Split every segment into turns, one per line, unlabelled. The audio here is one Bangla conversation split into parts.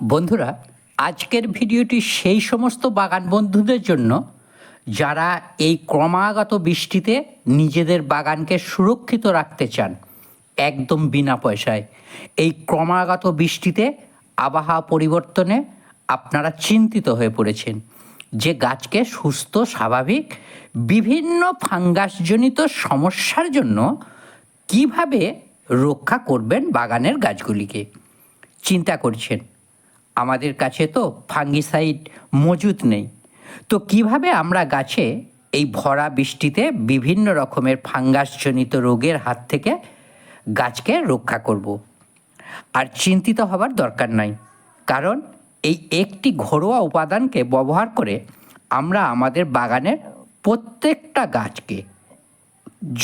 বন্ধুরা, আজকের ভিডিওটি সেই সমস্ত বাগান বন্ধুদের জন্য যারা এই ক্রমাগত বৃষ্টিতে নিজেদের বাগানকে সুরক্ষিত রাখতে চান, একদম বিনা পয়সায়। এই ক্রমাগত বৃষ্টিতে আবহাওয়া পরিবর্তনে আপনারা চিন্তিত হয়ে পড়েছেন যে গাছকে সুস্থ, স্বাভাবিক, বিভিন্ন ফাঙ্গাসজনিত সমস্যার জন্য কীভাবে রক্ষা করবেন বাগানের গাছগুলিকে। চিন্তা করছেন আমাদের কাছে তো ফাঙ্গিসাইড মজুদ নেই তো কীভাবে আমরা গাছে এই ভরা বৃষ্টিতে বিভিন্ন রকমের ফাঙ্গাসজনিত রোগের হাত থেকে গাছকে রক্ষা করব। আর চিন্তিত হবার দরকার নাই, কারণ এই একটি ঘরোয়া উপাদানকে ব্যবহার করে আমরা আমাদের বাগানের প্রত্যেকটা গাছকে,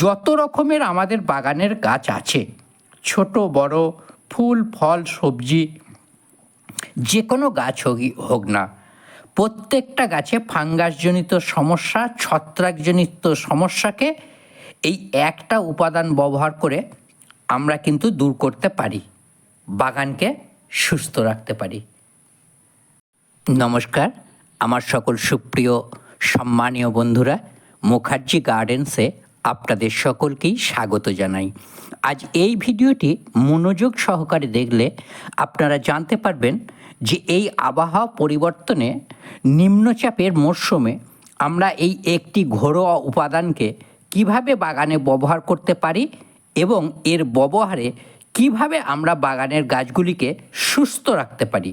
যত রকমের আমাদের বাগানের গাছ আছে, ছোট, বড়, ফুল, ফল, সবজি যে কোনো গাছ হোক না, প্রত্যেকটা গাছে ফাঙ্গাসজনিত সমস্যা, ছত্রাকজনিত সমস্যাকে এই একটা উপাদান ব্যবহার করে আমরা কিন্তু দূর করতে পারি, বাগানকে সুস্থ রাখতে পারি। নমস্কার, আমার সকল সুপ্রিয় সম্মানীয় বন্ধুরা, মুখার্জি গার্ডেন্সে আপনাদের সকলকেই স্বাগত জানাই। আজ এই ভিডিওটি মনোযোগ সহকারে দেখলে আপনারা জানতে পারবেন যে এই আবহাওয়া পরিবর্তনে নিম্নচাপের মরশুমে আমরা এই একটি ঘরোয়া উপাদানকে কীভাবে বাগানে ব্যবহার করতে পারি এবং এর ব্যবহারে কীভাবে আমরা বাগানের গাছগুলিকে সুস্থ রাখতে পারি।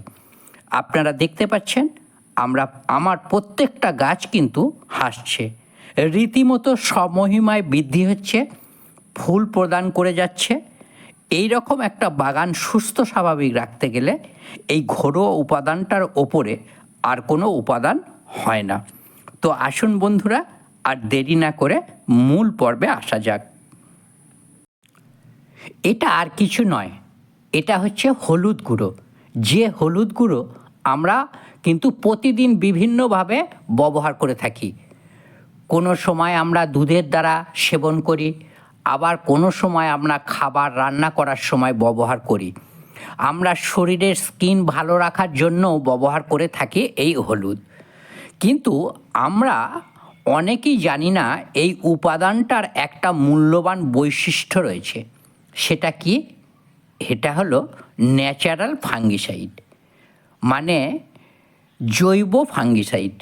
আপনারা দেখতে পাচ্ছেন, আমরা, আমার প্রত্যেকটা গাছ কিন্তু হাসছে। রীতিমতো সমহিমায় বৃদ্ধি হচ্ছে, ফুল প্রদান করে যাচ্ছে। এই রকম একটা বাগান সুস্থ স্বাভাবিক রাখতে গেলে এই ঘরোয়া উপাদানটার ওপরে আর কোনো উপাদান হয় না। তো আসুন বন্ধুরা, আর দেরি না করে মূল পর্বে আসা যাক। এটা আর কিছু নয়, এটা হচ্ছে হলুদ গুঁড়ো। যে হলুদ গুঁড়ো আমরা কিন্তু প্রতিদিন বিভিন্নভাবে ব্যবহার করে থাকি। কোনো সময় আমরা দুধের দ্বারা সেবন করি, আবার কোনো সময় আমরা খাবার রান্না করার সময় ব্যবহার করি। আমরা শরীরের স্কিন ভালো রাখার জন্যও ব্যবহার করে থাকি এই হলুদ। কিন্তু আমরা অনেকেই জানি না এই উপাদানটার একটা মূল্যবান বৈশিষ্ট্য রয়েছে। সেটা কি? এটা হলো ন্যাচারাল ফাঙ্গিসাইড মানে জৈব ফাঙ্গিসাইড।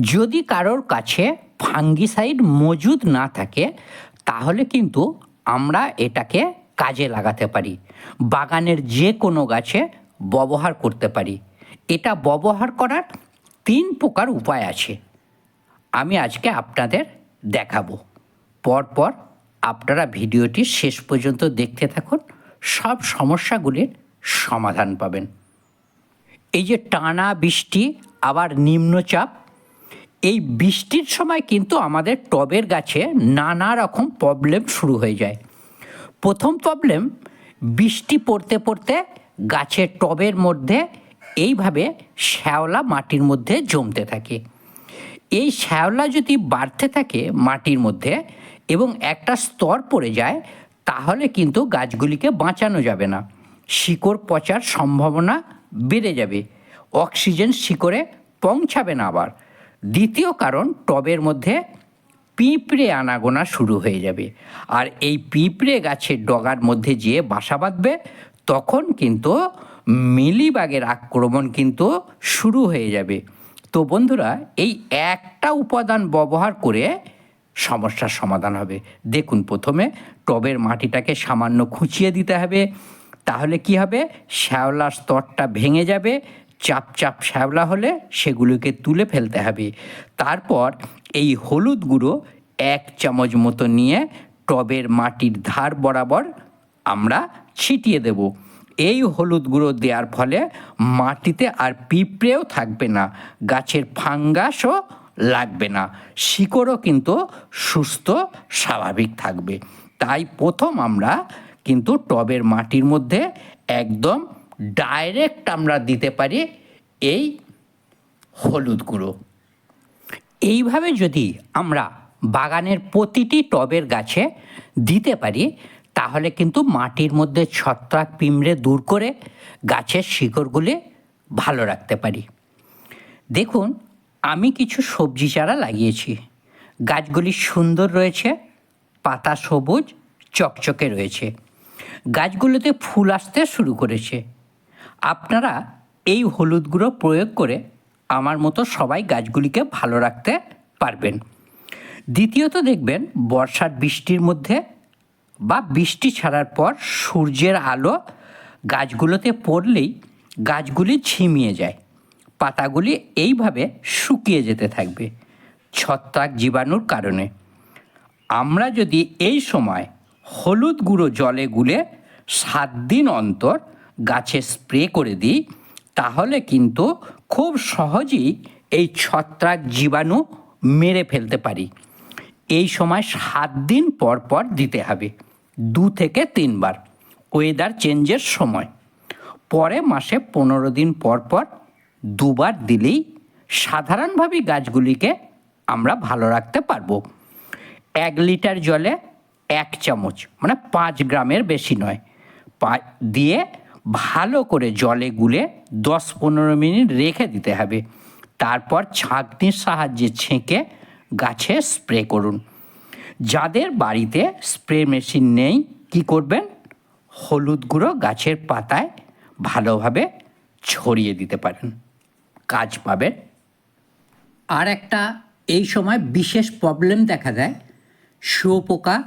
যদি কারোর কাছে ফাঙ্গিসাইড মজুদ না থাকে, তাহলে কিন্তু আমরা এটাকে কাজে লাগাতে পারি। বাগানের যে কোনো গাছে ব্যবহার করতে পারি। এটা ব্যবহার করার তিন প্রকার উপায় আছে। আমি আজকে আপনাদের দেখাবো। পরপর আপনারা ভিডিওটি শেষ পর্যন্ত দেখতে থাকুন। সব সমস্যাগুলির সমাধান পাবেন। এই যে টানা বৃষ্টি, আবার নিম্নচাপ এই বৃষ্টির সময় কিন্তু আমাদের টবের গাছে নানা রকম প্রবলেম শুরু হয়ে যায়। প্রথম প্রবলেম বৃষ্টি পড়তে পড়তে গাছের টবের মধ্যে এইভাবে শ্যাওলা মাটির মধ্যে জমতে থাকে। এই শ্যাওলা যদি বাড়তে থাকে মাটির মধ্যে এবং একটা স্তর পড়ে যায়, তাহলে কিন্তু গাছগুলিকে বাঁচানো যাবে না। শিকড় পচার সম্ভাবনা বেড়ে যাবে। অক্সিজেন শিকড়ে পৌঁছাবে না আবার। দ্বিতীয় কারণ, টবের মধ্যে পিঁপড়ে আনাগোনা শুরু হয়ে যাবে। আর এই পিঁপড়ে গাছের ডগার মধ্যে যেয়ে বাসা বাঁধবে, তখন কিন্তু মিলিবাগের আক্রমণ কিন্তু শুরু হয়ে যাবে। তো বন্ধুরা, এই একটা উপাদান ব্যবহার করে সমস্যার সমাধান হবে। দেখুন প্রথমে, টবের মাটিটাকে সামান্য খুঁচিয়ে দিতে হবে। তাহলে কি হবে? শ্যাওলার স্তরটা ভেঙে যাবে চাপ চাপ শ্যাওলা হলে সেগুলোকে তুলে ফেলতে হবে। তারপর এই হলুদ গুঁড়ো এক চামচ মতো নিয়ে টবের মাটির ধার বরাবর আমরা ছিটিয়ে দেব। এই হলুদ গুঁড়ো দেওয়ার ফলে মাটিতে আর পিঁপড়েও থাকবে না, গাছের ফাঙ্গাসও লাগবে না, শিকড়ও কিন্তু সুস্থ, স্বাভাবিক থাকবে। তাই প্রথম আমরা কিন্তু টবের মাটির মধ্যে একদম ডাইরেক্ট আমরা দিতে পারি এই হলুদ গুঁড়ো। এইভাবে যদি আমরা বাগানের প্রতিটি টবের গাছে দিতে পারি, তাহলে কিন্তু মাটির মধ্যে ছত্রাক পিমড়ে দূর করে গাছের শিকড়গুলি ভালো রাখতে পারি। দেখুন, আমি কিছু সবজি চারা লাগিয়েছি। গাছগুলি সুন্দর রয়েছে, পাতা সবুজ, চকচকে রয়েছে। গাছগুলোতে ফুল আসতে শুরু করেছে। আপনারা এই হলুদ গুঁড়ো প্রয়োগ করে আমার মতো সবাই গাছগুলিকে ভালো রাখতে পারবেন। দ্বিতীয়ত দেখবেন, বর্ষার বৃষ্টির মধ্যে বা বৃষ্টি ছাড়ার পর সূর্যের আলো গাছগুলোতে পড়লেই গাছগুলি ঝিমিয়ে যায়। পাতাগুলি এইভাবে শুকিয়ে যেতে থাকবে ছত্রাক জীবাণুর কারণে। আমরা যদি এই সময় হলুদ গুঁড়ো জলে গুলে সাত দিন অন্তর গাছে স্প্রে করে দিই, তাহলে কিন্তু খুব সহজেই এই ছত্রাক জীবাণু মেরে ফেলতে পারি। এই সময় সাত দিন পর পর দিতে হবে, দু থেকে তিনবার। ওয়েদার চেঞ্জের সময়। পরে মাসে পনেরো দিন পর পর দুবার দিলেই সাধারণভাবেই গাছগুলিকে আমরা ভালো রাখতে পারব। এক লিটার জলে এক চামচ মানে পাঁচ গ্রামের বেশি নয়। পা- দিয়ে ভালো করে জলে গুলে দশ পনেরো মিনিট রেখে দিতে হবে। তারপর ছাঁকনির সাহায্যে ছেঁকে গাছে স্প্রে করুন। যাদের বাড়িতে স্প্রে মেশিন নেই, কি করবেন? হলুদ গুঁড়ো গাছের পাতায় ভালোভাবে ছড়িয়ে দিতে পারেন। কাজ পাবেন। আর একটা এই সময় বিশেষ প্রবলেম দেখা দেয়। শুয়োপোকা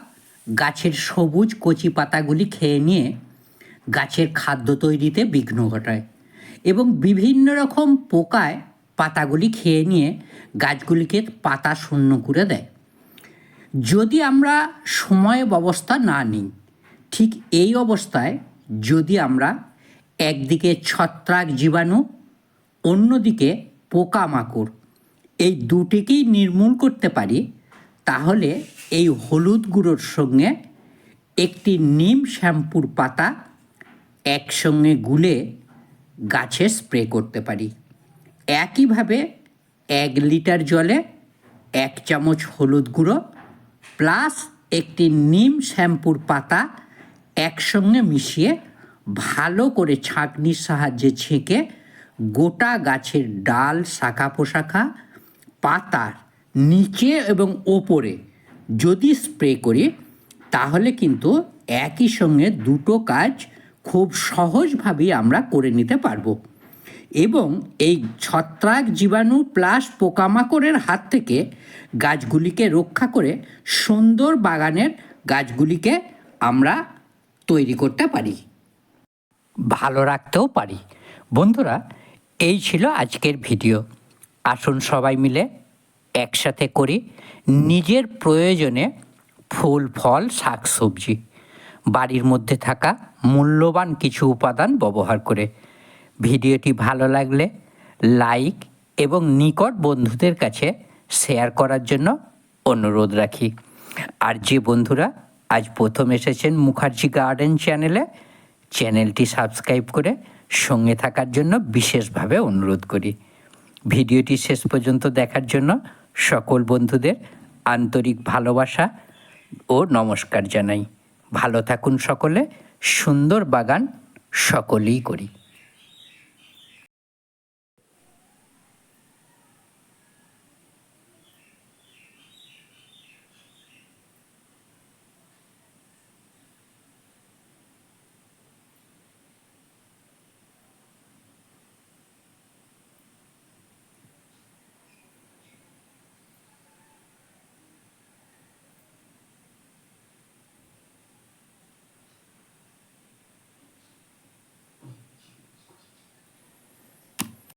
গাছের সবুজ কচি পাতাগুলি খেয়ে নিয়ে গাছের খাদ্য তৈরিতে বিঘ্ন ঘটায় এবং বিভিন্ন রকম পোকায় পাতাগুলি খেয়ে নিয়ে গাছগুলিকে পাতা শূন্য করে দেয়। যদি আমরা সময় ব্যবস্থা না নিই, ঠিক এই অবস্থায় যদি আমরা একদিকে ছত্রাক জীবাণু, অন্যদিকে পোকামাকড়, এই দুটিকেই নির্মূল করতে পারি, তাহলে এই হলুদ গুঁড়োর সঙ্গে একটি নিম শ্যাম্পুর পাতা একসঙ্গে গুলে গাছে স্প্রে করতে পারি। একইভাবে এক লিটার জলে এক চামচ হলুদ গুঁড়ো প্লাস একটি নিম শ্যাম্পুর পাতা একসঙ্গে মিশিয়ে ভালো করে ছাঁকনির সাহায্যে ছেঁকে গোটা গাছের ডাল, শাখা পোশাখা, পাতার নিচে এবং ওপরে যদি স্প্রে করি, তাহলে কিন্তু একই সঙ্গে দুটো কাজ খুব সহজভাবেই আমরা করে নিতে পারব। এবং এই ছত্রাক জীবাণু প্লাস পোকামাকড়ের হাত থেকে গাছগুলিকে রক্ষা করে সুন্দর বাগানের গাছগুলিকে আমরা তৈরি করতে পারি। ভালো রাখতেও পারি। বন্ধুরা, এই ছিল আজকের ভিডিও। আসুন সবাই মিলে একসাথে করি নিজের প্রয়োজনে ফুল, ফল, শাক, সবজি। বাড়ির মধ্যে থাকা মূল্যবান কিছু উপাদান ব্যবহার করে। ভিডিওটি ভালো লাগলে লাইক এবং নিকট বন্ধুদের কাছে শেয়ার করার জন্য অনুরোধ রাখি। আর যে বন্ধুরা আজ প্রথম এসেছেন মুখার্জি গার্ডেন চ্যানেলে, চ্যানেলটি সাবস্ক্রাইব করে সঙ্গে থাকার জন্য বিশেষভাবে অনুরোধ করি। ভিডিওটি শেষ পর্যন্ত দেখার জন্য সকল বন্ধুদের আন্তরিক ভালোবাসা ও নমস্কার জানাই। ভালো থাকুন সকলে। সুন্দর বাগান সকলেই করি।